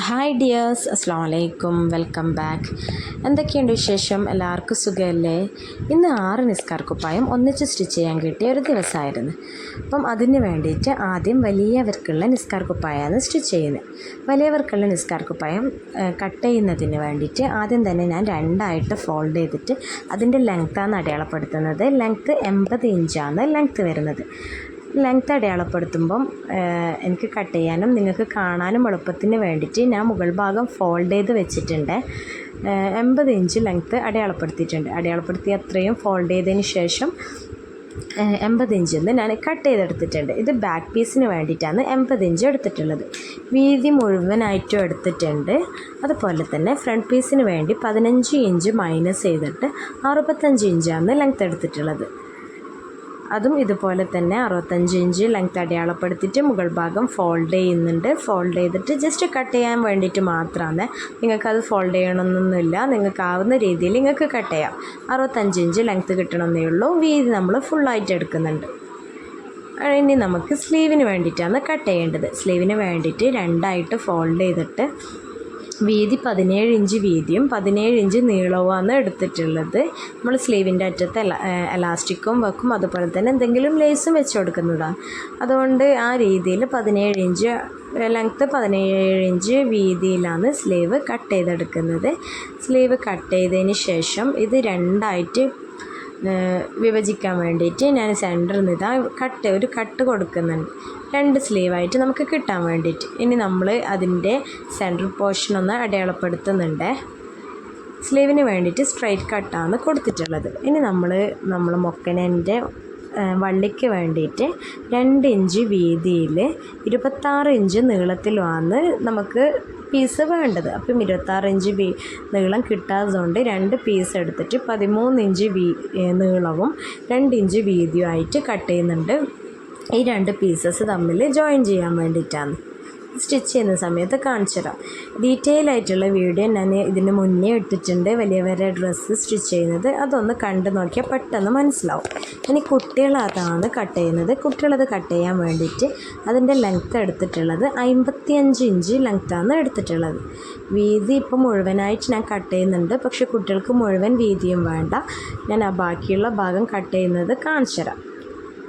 Hi dears അസ്സാം വലൈക്കും welcome back എന്തൊക്കെയുണ്ട് വിശേഷം? എല്ലാവർക്കും സുഖമല്ലേ? ഇന്ന് ആറ് നിസ്കാർ കുപ്പായം ഒന്നിച്ച് സ്റ്റിച്ച് ചെയ്യാൻ കിട്ടിയ ഒരു ദിവസമായിരുന്നു. അപ്പം അതിന് വേണ്ടിയിട്ട് ആദ്യം വലിയവർക്കുള്ള നിസ്കാർ കുപ്പായമാണ് സ്റ്റിച്ച് ചെയ്യുന്നത്. വലിയവർക്കുള്ള നിസ്കാർ കുപ്പായം കട്ട് ചെയ്യുന്നതിന് വേണ്ടിയിട്ട് ആദ്യം തന്നെ ഞാൻ രണ്ടായിട്ട് ഫോൾഡ് ചെയ്തിട്ട് അതിന്റെ ലെങ്ത്താണ് അടയാളപ്പെടുത്തുന്നത്. ലെങ്ത്ത് എൺപത് ഇഞ്ചാണ് ലെങ്ത്ത് വരുന്നത്. ലെങ്ത് അടയാളപ്പെടുത്തുമ്പം എനിക്ക് കട്ട് ചെയ്യാനും നിങ്ങൾക്ക് കാണാനും എളുപ്പത്തിന് വേണ്ടിയിട്ട് ഞാൻ മുകൾ ഭാഗം ഫോൾഡ് ചെയ്ത് വെച്ചിട്ടുണ്ട്. എൺപത് ഇഞ്ച് ലെങ്ത്ത് അടയാളപ്പെടുത്തിയിട്ടുണ്ട്. അടയാളപ്പെടുത്തി അത്രയും ഫോൾഡ് ചെയ്തതിന് ശേഷം എൺപത് ഇഞ്ചിൽ നിന്ന് ഞാൻ കട്ട് ചെയ്തെടുത്തിട്ടുണ്ട്. ഇത് ബാക്ക് പീസിന് വേണ്ടിയിട്ടാണ് എൺപത് ഇഞ്ച് എടുത്തിട്ടുള്ളത്. വീതി മുഴുവനായിട്ടും എടുത്തിട്ടുണ്ട്. അതുപോലെ തന്നെ ഫ്രണ്ട് പീസിന് വേണ്ടി പതിനഞ്ച് ഇഞ്ച് മൈനസ് ചെയ്തിട്ട് അറുപത്തഞ്ച് ഇഞ്ചാണ് ലെങ്ത്ത് എടുത്തിട്ടുള്ളത്. അതും ഇതുപോലെ തന്നെ അറുപത്തഞ്ച് ഇഞ്ച് ലെങ്ത് അടയാളപ്പെടുത്തിയിട്ട് മുകൾ ഭാഗം ഫോൾഡ് ചെയ്യുന്നുണ്ട്. ഫോൾഡ് ചെയ്തിട്ട് ജസ്റ്റ് കട്ട് ചെയ്യാൻ വേണ്ടിയിട്ട് മാത്രമാണ് നിങ്ങൾക്കത് ഫോൾഡ് ചെയ്യണമെന്നൊന്നുമില്ല. നിങ്ങൾക്ക് ആവുന്ന രീതിയിൽ നിങ്ങൾക്ക് കട്ട് ചെയ്യാം. അറുപത്തഞ്ച് ഇഞ്ച് ലെങ്ത് കിട്ടണമെന്നേ ഉള്ളൂ. വീതി നമ്മൾ ഫുള്ളായിട്ട് എടുക്കുന്നുണ്ട്. ഇനി നമുക്ക് സ്ലീവിന് വേണ്ടിയിട്ടാണ് കട്ട് ചെയ്യേണ്ടത്. സ്ലീവിന് വേണ്ടിയിട്ട് രണ്ടായിട്ട് ഫോൾഡ് ചെയ്തിട്ട് വീതി പതിനേഴ് ഇഞ്ച് വീതിയും പതിനേഴ് ഇഞ്ച് നീളവുമാണ് എടുത്തിട്ടുള്ളത്. നമ്മൾ സ്ലീവിന്റെ അറ്റത്ത് എല എലാസ്റ്റിക്കും വെക്കും അതുപോലെ തന്നെ എന്തെങ്കിലും ലേസും വെച്ച് കൊടുക്കുന്നതാണ്. അതുകൊണ്ട് ആ രീതിയിൽ പതിനേഴ് ഇഞ്ച് ലെങ്ത്ത് പതിനേഴ് ഇഞ്ച് വീതിയിലാണ് സ്ലീവ് കട്ട് ചെയ്തെടുക്കുന്നത്. സ്ലീവ് കട്ട് ചെയ്തതിന് ശേഷം ഇത് രണ്ടായിട്ട് വിഭജിക്കാൻ വേണ്ടിയിട്ട് ഞാൻ സെന്ററിൽ നിന്ന് ഇതാ കട്ട് ഒരു കട്ട് കൊടുക്കുന്നുണ്ട്. രണ്ട് സ്ലീവായിട്ട് നമുക്ക് കിട്ടാൻ വേണ്ടിയിട്ട്. ഇനി നമ്മൾ അതിന്റെ സെൻട്രൽ പോർഷൻ ഒന്ന് അടയാളപ്പെടുത്തുന്നുണ്ട്. സ്ലീവിന് വേണ്ടിയിട്ട് സ്ട്രൈറ്റ് കട്ടാണ് കൊടുത്തിട്ടുള്ളത്. ഇനി നമ്മൾ നമ്മൾ മൊക്കനന്റെ വള്ളിക്ക് വേണ്ടിയിട്ട് രണ്ട് ഇഞ്ച് വീതിയിൽ ഇരുപത്താറ് ഇഞ്ച് നീളത്തിലുമാണ് നമുക്ക് പീസ് വേണ്ടത്. അപ്പം ഇരുപത്താറ് ഇഞ്ച് വീ നീളം കിട്ടാത്തതുകൊണ്ട് രണ്ട് പീസ് എടുത്തിട്ട് പതിമൂന്ന് ഇഞ്ച് വീ നീളവും രണ്ട് ഇഞ്ച് വീതിയും ആയിട്ട് കട്ട് ചെയ്യുന്നുണ്ട്. ഈ രണ്ട് പീസസ് തമ്മിൽ ജോയിൻ ചെയ്യാൻ വേണ്ടിയിട്ടാണ്. സ്റ്റിച്ച് ചെയ്യുന്ന സമയത്ത് കാണിച്ചു തരാം ഡീറ്റെയിൽ ആയിട്ടുള്ള വീഡിയോ ഞാൻ ഇതിന് മുന്നേ ഇട്ടിട്ടുണ്ട്. വലിയവരെ ഡ്രസ്സ് സ്റ്റിച്ച് ചെയ്യുന്നത്. അതൊന്ന് കണ്ടു നോക്കിയാൽ പെട്ടെന്ന് മനസ്സിലാവും. ഇനി കുട്ടികൾ അതാണ് കട്ട് ചെയ്യുന്നത്. കുട്ടികളത് കട്ട് ചെയ്യാൻ വേണ്ടിയിട്ട് അതിന്റെ ലെങ്ത്ത് എടുത്തിട്ടുള്ളത് അമ്പത്തിയഞ്ച് ഇഞ്ച് ലെങ്ത്താണ് എടുത്തിട്ടുള്ളത്. വീതി ഇപ്പം മുഴുവനായിട്ട് ഞാൻ കട്ട് ചെയ്യുന്നുണ്ട്. പക്ഷേ കുട്ടികൾക്ക് മുഴുവൻ വീതിയും വേണ്ട. ഞാൻ ആ ബാക്കിയുള്ള ഭാഗം കട്ട് ചെയ്യുന്നത് കാണിച്ചു തരാം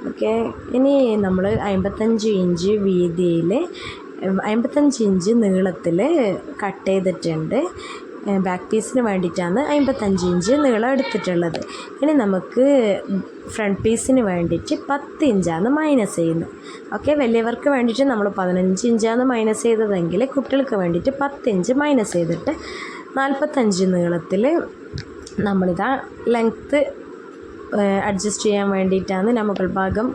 ഓക്കെ ഇനി നമ്മൾ അമ്പത്തഞ്ച് ഇഞ്ച് വീതിയിൽ അമ്പത്തഞ്ച് ഇഞ്ച് നീളത്തിൽ കട്ട് ചെയ്തിട്ടുണ്ട്. ബാക്ക് പീസിന് വേണ്ടിയിട്ടാണ് അമ്പത്തഞ്ച് ഇഞ്ച് നീളം എടുത്തിട്ടുള്ളത്. ഇനി നമുക്ക് ഫ്രണ്ട് പീസിന് വേണ്ടിയിട്ട് പത്ത് ഇഞ്ചാണ് മൈനസ് ചെയ്യുന്നത്. ഓക്കെ വലിയവർക്ക് വേണ്ടിയിട്ട് നമ്മൾ പതിനഞ്ച് ഇഞ്ചാണ് മൈനസ് ചെയ്തതെങ്കിൽ കുട്ടികൾക്ക് വേണ്ടിയിട്ട് പത്ത് ഇഞ്ച് മൈനസ് ചെയ്തിട്ട് നാൽപ്പത്തഞ്ച് നീളത്തിൽ നമ്മളിതാ ലെങ്ത്ത് അഡ്ജസ്റ്റ് ചെയ്യാൻ വേണ്ടിയിട്ടാണ് നമ്മൾ ഭാഗം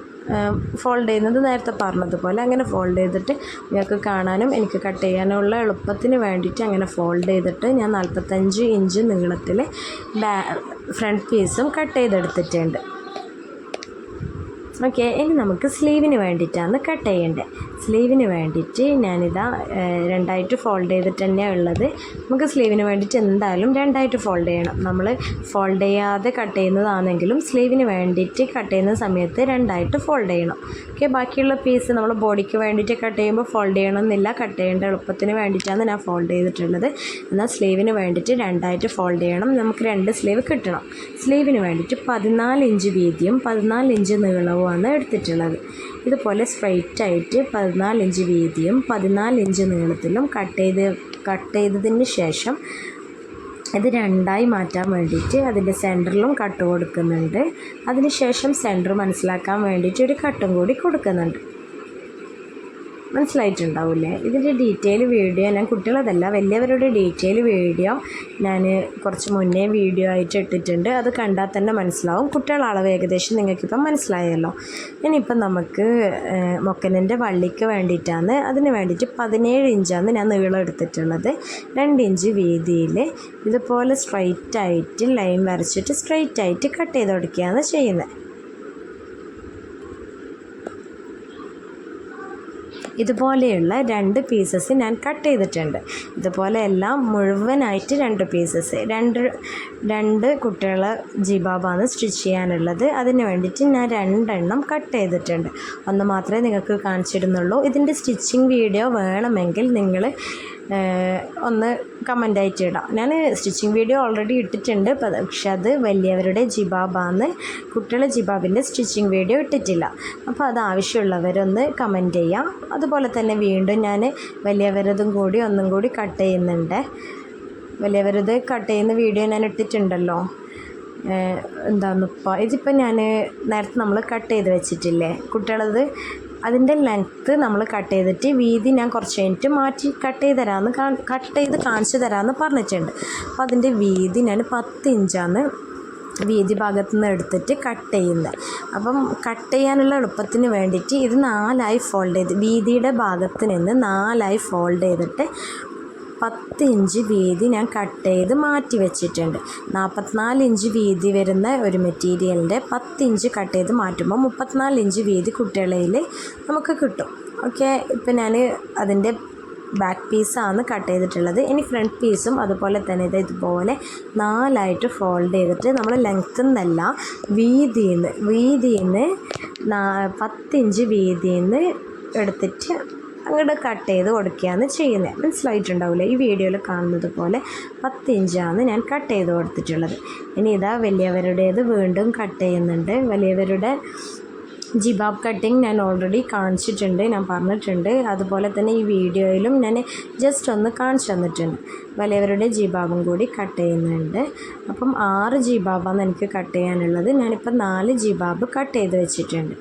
ഫോൾഡ് ചെയ്യുന്നത് നേരത്തെ പറഞ്ഞതുപോലെ അങ്ങനെ ഫോൾഡ് ചെയ്തിട്ട് നിങ്ങൾക്ക് കാണാനും എനിക്ക് കട്ട് ചെയ്യാനുള്ള എളുപ്പത്തിന് വേണ്ടിയിട്ട് അങ്ങനെ ഫോൾഡ് ചെയ്തിട്ട് ഞാൻ നാൽപ്പത്തഞ്ച് ഇഞ്ച് നീളത്തിൽ ബാ ഫ്രണ്ട് പീസും കട്ട് ചെയ്തെടുത്തിട്ടുണ്ട്. ഓക്കെ ഇനി നമുക്ക് സ്ലീവിന് വേണ്ടിയിട്ടാണ് കട്ട് ചെയ്യേണ്ടത്. സ്ലീവിന് വേണ്ടിയിട്ട് ഞാനിതാ രണ്ടായിട്ട് ഫോൾഡ് ചെയ്തിട്ട് തന്നെയാണ് ഉള്ളത്. നമുക്ക് സ്ലീവിന് വേണ്ടിയിട്ട് എന്തായാലും രണ്ടായിട്ട് ഫോൾഡ് ചെയ്യണം. നമ്മൾ ഫോൾഡ് ചെയ്യാതെ കട്ട് ചെയ്യുന്നതാണെങ്കിലും സ്ലീവിന് വേണ്ടിയിട്ട് കട്ട് ചെയ്യുന്ന സമയത്ത് രണ്ടായിട്ട് ഫോൾഡ് ചെയ്യണം. ഓക്കെ ബാക്കിയുള്ള പീസ് നമ്മൾ ബോഡിക്ക് വേണ്ടിയിട്ട് കട്ട് ചെയ്യുമ്പോൾ ഫോൾഡ് ചെയ്യണമെന്നില്ല. കട്ട് ചെയ്യേണ്ട എളുപ്പത്തിന് വേണ്ടിയിട്ടാണ് ഞാൻ ഫോൾഡ് ചെയ്തിട്ടുള്ളത്. എന്നാൽ സ്ലീവിന് വേണ്ടിയിട്ട് രണ്ടായിട്ട് ഫോൾഡ് ചെയ്യണം. നമുക്ക് രണ്ട് സ്ലീവ് കിട്ടണം. സ്ലീവിന് വേണ്ടിയിട്ട് പതിനാല് ഇഞ്ച് വീതിയും പതിനാല് ഇഞ്ച് നീളവുമാണ് എടുത്തിട്ടുള്ളത്. ഇതുപോലെ സ്ട്രൈറ്റ് ആയിട്ട് പതിനാല് ഇഞ്ച് വീതിയും പതിനാല് ഇഞ്ച് നീളത്തിലും കട്ട് ചെയ്ത് കട്ട് ചെയ്തതിന് ശേഷം ഇത് രണ്ടായി മാറ്റാൻ വേണ്ടിയിട്ട് അതിന്റെ സെന്ററിലും കട്ട് കൊടുക്കുന്നുണ്ട്. അതിന് ശേഷം സെന്റർ മനസ്സിലാക്കാൻ വേണ്ടിയിട്ട് ഒരു കട്ടും കൂടി കൊടുക്കുന്നുണ്ട്. മനസ്സിലായിട്ടുണ്ടാവില്ലേ? ഇതിന്റെ ഡീറ്റെയിൽ വീഡിയോ ഞാൻ കുട്ടികളതല്ല വലിയവരുടെ ഡീറ്റെയിൽ വീഡിയോ ഞാൻ കുറച്ച് മുന്നേ വീഡിയോ ആയിട്ട് ഇട്ടിട്ടുണ്ട്. അത് കണ്ടാൽ തന്നെ മനസ്സിലാവും. കുട്ടികളുടെ അളവ് ഏകദേശം നിങ്ങൾക്കിപ്പം മനസ്സിലായല്ലോ. ഇനിയിപ്പം നമുക്ക് മൊക്കനന്റെ വള്ളിക്ക് വേണ്ടിയിട്ടാണ്. അതിന് വേണ്ടിയിട്ട് പതിനേഴ് ഇഞ്ചാണ് ഞാൻ നീളം എടുത്തിട്ടുള്ളത്. രണ്ട് ഇഞ്ച് വീതിയിൽ. ഇതുപോലെ സ്ട്രൈറ്റ് ആയിട്ട് ലൈൻ വരച്ചിട്ട് സ്ട്രൈറ്റ് ആയിട്ട് കട്ട് ചെയ്ത് കൊടുക്കുകയാണ് ചെയ്യുന്നത്. ഇതുപോലെയുള്ള രണ്ട് പീസസ് ഞാൻ കട്ട് ചെയ്തിട്ടുണ്ട്. ഇതുപോലെ എല്ലാം മുഴുവനായിട്ട് രണ്ട് പീസസ് രണ്ട് രണ്ട് കുട്ടികളെ ജിബാബാണ് സ്റ്റിച്ച് ചെയ്യാനുള്ളത്. അതിന് വേണ്ടിയിട്ട് ഞാൻ രണ്ടെണ്ണം കട്ട് ചെയ്തിട്ടുണ്ട്. ഒന്ന് മാത്രമേ നിങ്ങൾക്ക് കാണിച്ചിരുന്നുള്ളൂ. ഇതിന്റെ സ്റ്റിച്ചിങ് വീഡിയോ വേണമെങ്കിൽ നിങ്ങൾ ഒന്ന് കമന്റായിട്ട് ഇടാം. ഞാൻ സ്റ്റിച്ചിങ് വീഡിയോ ഓൾറെഡി ഇട്ടിട്ടുണ്ട്. പക്ഷെ അത് വലിയവരുടെ ജിബാബാന്ന് കുട്ടികളെ ജിബാബിന്റെ സ്റ്റിച്ചിങ് വീഡിയോ ഇട്ടിട്ടില്ല. അപ്പോൾ അത് ആവശ്യമുള്ളവരൊന്ന് കമന്റ് ചെയ്യാം. അതുപോലെ തന്നെ വീണ്ടും ഞാൻ വലിയവരതും കൂടി ഒന്നും കൂടി കട്ട് ചെയ്യുന്നുണ്ട്. വലിയവരത് കട്ട് ചെയ്യുന്ന വീഡിയോ ഞാൻ ഇട്ടിട്ടുണ്ടല്ലോ. എന്താണെന്നിപ്പോൾ ഇതിപ്പോൾ ഞാൻ നേരത്തെ നമ്മൾ കട്ട് ചെയ്ത് വെച്ചിട്ടില്ലേ? കുട്ടികളത് അതിന്റെ ലെങ്ത്ത് നമ്മൾ കട്ട് ചെയ്തിട്ട് വീതി ഞാൻ കുറച്ച് കഴിഞ്ഞിട്ട് മാറ്റി കട്ട് ചെയ്ത് തരാമെന്ന് കട്ട് ചെയ്ത് കാണിച്ചു തരാമെന്ന് പറഞ്ഞിട്ടുണ്ട്. അപ്പോൾ അതിന്റെ വീതി ഞാൻ പത്ത് ഇഞ്ചാണ് വീതി ഭാഗത്തു നിന്ന് എടുത്തിട്ട് കട്ട് ചെയ്യുന്നത് അപ്പം കട്ട് ചെയ്യാനുള്ള എളുപ്പത്തിന് വേണ്ടിയിട്ട് ഇത് നാലായി ഫോൾഡ് ചെയ്ത് വീതിയുടെ ഭാഗത്ത് നിന്ന് നാലായി ഫോൾഡ് ചെയ്തിട്ട് പത്ത് ഇഞ്ച് വീതി ഞാൻ കട്ട് ചെയ്ത് മാറ്റി വെച്ചിട്ടുണ്ട്. നാൽപ്പത്തിനാല് ഇഞ്ച് വീതി വരുന്ന ഒരു മെറ്റീരിയലിന്റെ പത്ത് ഇഞ്ച് കട്ട് ചെയ്ത് മാറ്റുമ്പോൾ മുപ്പത്തിനാല് ഇഞ്ച് വീതി കുട്ടികളയിൽ നമുക്ക് കിട്ടും. ഓക്കെ? ഇപ്പം ഞാൻ അതിന്റെ ബാക്ക് പീസാണ് കട്ട് ചെയ്തിട്ടുള്ളത്. ഇനി ഫ്രണ്ട് പീസും അതുപോലെ തന്നെ ഇത് ഇതുപോലെ നാലായിട്ട് ഫോൾഡ് ചെയ്തിട്ട് നമ്മൾ ലെങ്ത്തിൽ നിന്നല്ല വീതിയിൽ നിന്ന് വീതിയിൽ നിന്ന് പത്തിഞ്ച് വീതിയിൽ നിന്ന് എടുത്തിട്ട് അങ്ങോട്ട് കട്ട് ചെയ്ത് കൊടുക്കുകയാണ് ചെയ്യുന്നത്. മനസ്സിലായിട്ടുണ്ടാവില്ല ഈ വീഡിയോയിൽ കാണുന്നത് പോലെ പത്ത് ഇഞ്ചാണ് ഞാൻ കട്ട് ചെയ്ത് കൊടുത്തിട്ടുള്ളത്. ഇനി ഇതാ വലിയവരുടേത് വീണ്ടും കട്ട് ചെയ്യുന്നുണ്ട്. വലിയവരുടെ ജിബാബ് കട്ടിങ് ഞാൻ ഓൾറെഡി കാണിച്ചിട്ടുണ്ട് ഞാൻ പറഞ്ഞിട്ടുണ്ട്. അതുപോലെ തന്നെ ഈ വീഡിയോയിലും ഞാൻ ജസ്റ്റ് ഒന്ന് കാണിച്ചു തന്നിട്ടുണ്ട്. വലിയവരുടെ ജിബാബും കൂടി കട്ട് ചെയ്യുന്നുണ്ട്. അപ്പം ആറ് ജിബാബാണ് എനിക്ക് കട്ട് ചെയ്യാനുള്ളത്. ഞാനിപ്പോൾ നാല് ജിബാബ് കട്ട് ചെയ്ത് വെച്ചിട്ടുണ്ട്.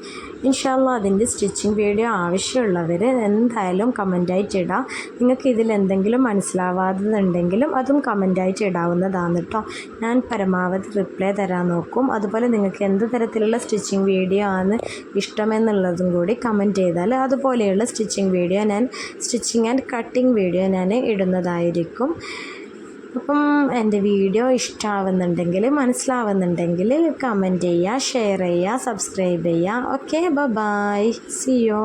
ഇൻഷാല്ല അതിന്റെ സ്റ്റിച്ചിങ് വീഡിയോ ആവശ്യമുള്ളവർ എന്തായാലും കമന്റായിട്ട് ഇടാം. നിങ്ങൾക്ക് ഇതിലെന്തെങ്കിലും മനസ്സിലാവാത്തതുണ്ടെങ്കിലും അതും കമന്റായിട്ട് ഇടാവുന്നതാണ് കേട്ടോ ഞാൻ പരമാവധി റിപ്ലൈ തരാൻ നോക്കും. അതുപോലെ നിങ്ങൾക്ക് എന്ത് തരത്തിലുള്ള സ്റ്റിച്ചിങ് വീഡിയോ ആണ് ഇഷ്ടമെന്നുള്ളതും കൂടി കമന്റ് ചെയ്താൽ അതുപോലെയുള്ള സ്റ്റിച്ചിങ് വീഡിയോ ഞാൻ സ്റ്റിച്ചിങ് ആൻഡ് കട്ടിങ് വീഡിയോ ഞാൻ ഇടുന്നതായിരിക്കും. അപ്പം എന്റെ വീഡിയോ ഇഷ്ടമാവുന്നുണ്ടെങ്കിൽ മനസ്സിലാവുന്നുണ്ടെങ്കിൽ കമന്റ് ചെയ്യുക ഷെയർ ചെയ്യുക സബ്സ്ക്രൈബ് ചെയ്യുക. Okay bye see you